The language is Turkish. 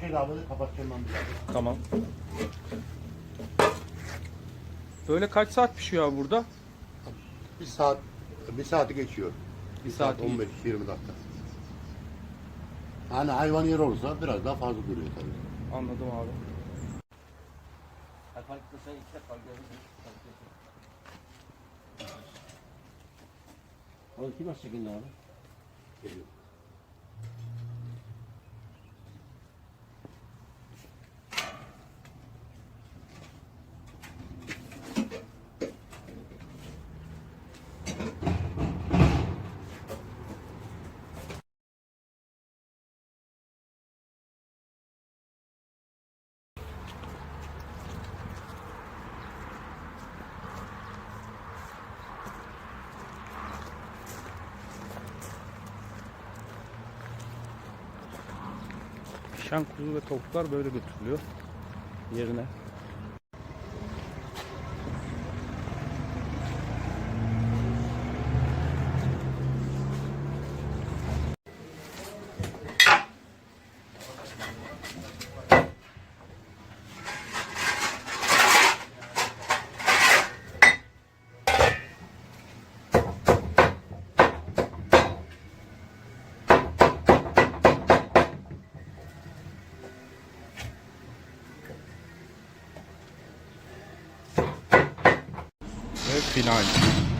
Kebabını kapatacağım ben biraz. Tamam. Böyle kaç saat pişiyor abi burada? Bir saat, bir saati geçiyor. Bir Bir saat saat 15-20 dakika. Yani hayvan yer olursa biraz daha fazla duruyor tabii. Anladım abi. Oğlum kim açacak şimdi abi? Geliyor. Pişen kuzu ve tavuklar böyle götürülüyor yerine. Final.